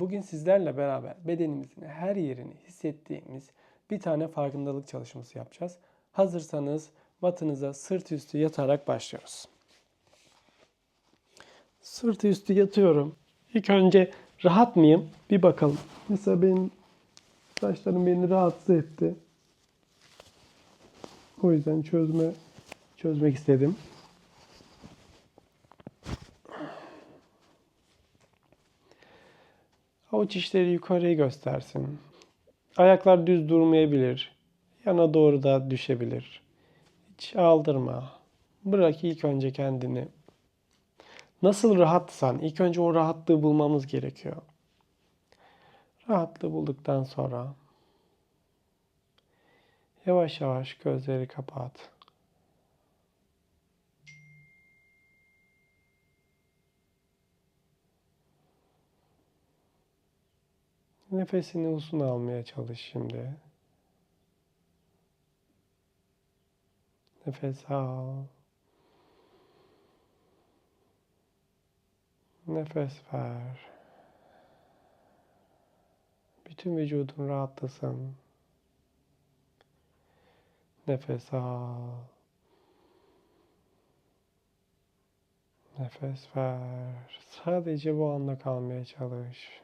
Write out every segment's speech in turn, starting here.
Bugün sizlerle beraber bedenimizin her yerini hissettiğimiz bir tane farkındalık çalışması yapacağız. Hazırsanız matınıza sırt üstü yatarak başlıyoruz. Sırt üstü yatıyorum. İlk önce rahat mıyım? Bir bakalım. Mesela benim saçlarım beni rahatsız etti. O yüzden çözme çözmek istedim. Avuç içleri yukarıya göstersin. Ayaklar düz durmayabilir. Yana doğru da düşebilir. Hiç aldırma. Bırak ilk önce kendini. Nasıl rahatsan ilk önce o rahatlığı bulmamız gerekiyor. Rahatlığı bulduktan sonra yavaş yavaş gözleri kapat. Nefesini uzun almaya çalış şimdi. Nefes al. Nefes ver. Bütün vücudun rahatlasın. Nefes al. Nefes ver. Sadece bu anda kalmaya çalış.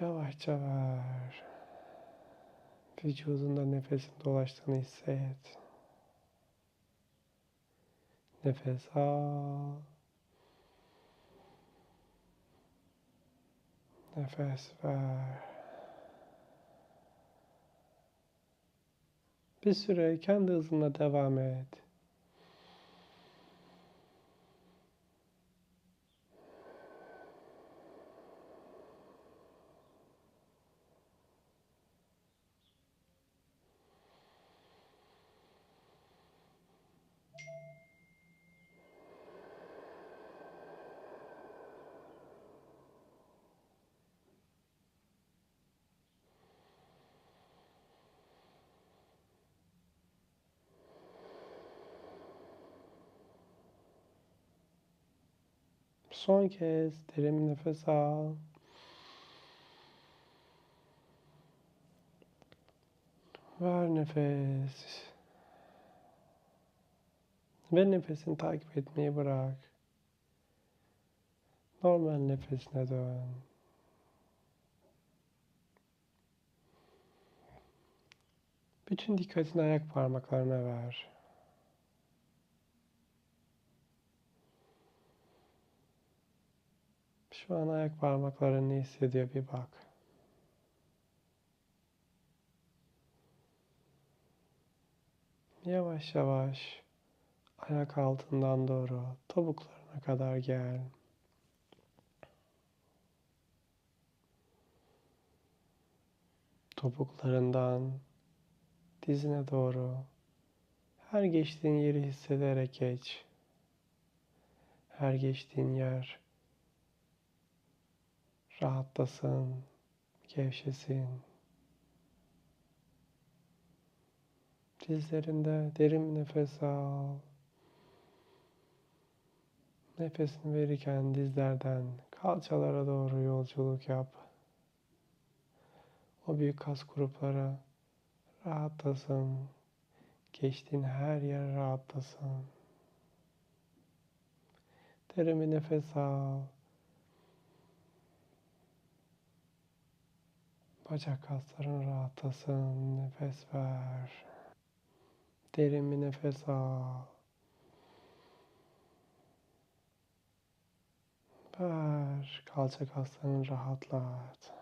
Yavaşça ver. Vücudunda nefesin dolaştığını hisset. Nefes al. Nefes ver. Bir süre kendi hızında devam et. Son kez derin nefes al. Ver nefes. Ve nefesini takip etmeyi bırak. Normal nefesine dön. Bütün dikkatini ayak parmaklarına ver. Şu an ayak parmakların ne hissediyor bir bak. Yavaş yavaş ayak altından doğru topuklarına kadar gel. Topuklarından dizine doğru her geçtiğin yeri hissederek geç. Her geçtiğin yer rahatlasın, gevşesin. Dizlerinde derin nefes al. Nefesini verirken dizlerden kalçalara doğru yolculuk yap. O büyük kas grupları rahatlasın. Geçtiğin her yer rahatlasın. Derin bir nefes al. Bacak kasların rahatlasın. Nefes ver. Derin bir nefes al. Ver. Kalça kaslarını rahatlat.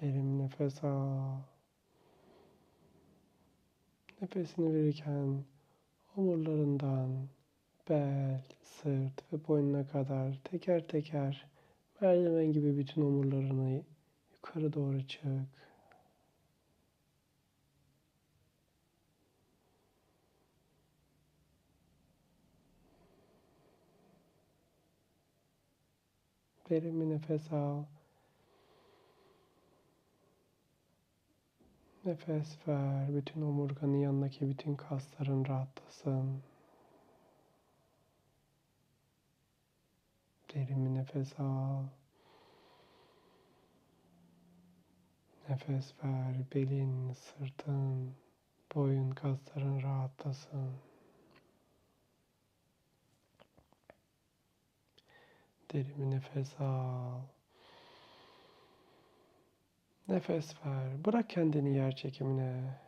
Derin bir nefes al. Nefesini verirken omurlarından bel, sırt ve boynuna kadar teker teker merdiven gibi bütün omurlarını yukarı doğru çık. Derin bir nefes al. Nefes ver. Bütün omurganın yanındaki bütün kasların rahatlasın. Derin bir nefes al. Nefes ver. Belin, sırtın, boyun kasların rahatlasın. Derin bir nefes al. Nefes ver. Bırak kendini yer çekimine.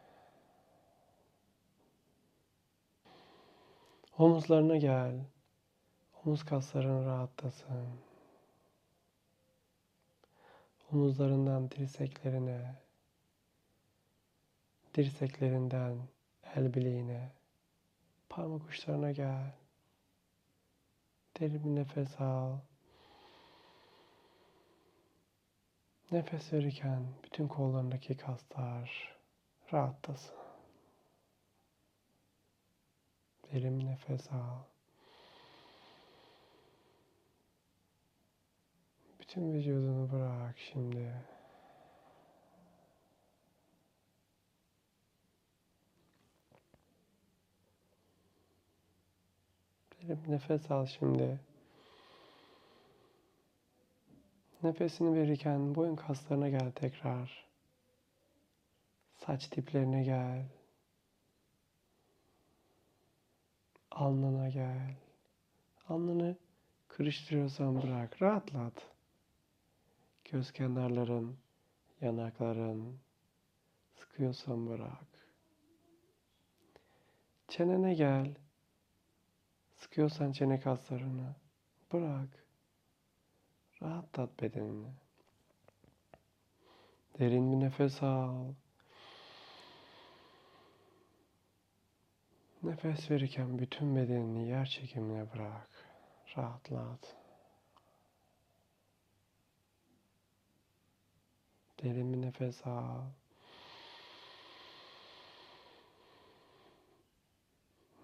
Omuzlarına gel. Omuz kasların rahatlasın. Omuzlarından dirseklerine, dirseklerinden el bileğine, parmak uçlarına gel. Derin bir nefes al. Nefes verirken bütün kollarındaki kaslar rahatlasın. Derin nefes al. Bütün vücudunu bırak şimdi. Derin nefes al şimdi. Nefesini verirken boyun kaslarına gel tekrar. Saç diplerine gel. Alnına gel. Alnını kırıştırıyorsan bırak. Rahatlat. Göz kenarların, yanakların sıkıyorsan bırak. Çenene gel. Sıkıyorsan çene kaslarını bırak. Rahatlat bedenini. Derin bir nefes al. Nefes verirken bütün bedenini yer çekimine bırak. Rahatlat. Derin bir nefes al.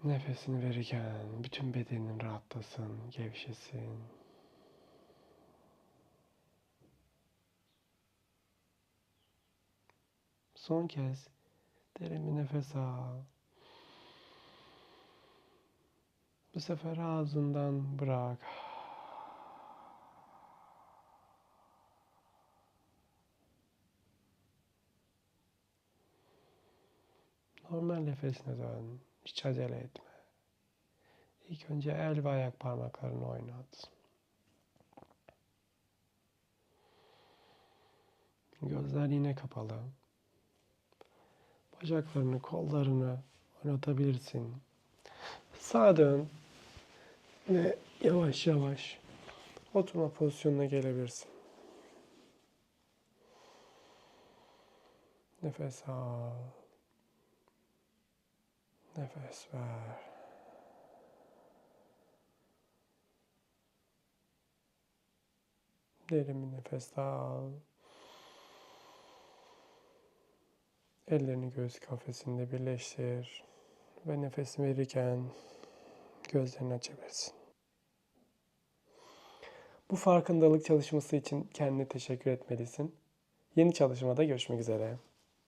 Nefesini verirken bütün bedenin rahatlasın, gevşesin. Son kez derin bir nefes al. Bu sefer ağzından bırak. Normal nefesine dön. Hiç acele etme. İlk önce el ve ayak parmaklarını oynat. Gözler yine kapalı. Bacaklarını, kollarını oynatabilirsin. Sağa dön ve yavaş yavaş oturma pozisyonuna gelebilirsin. Nefes al. Nefes ver. Derin bir nefes al. Ellerini göğüs kafesinde birleştir ve nefes verirken gözlerini açabilirsin. Bu farkındalık çalışması için kendine teşekkür etmelisin. Yeni çalışmada görüşmek üzere.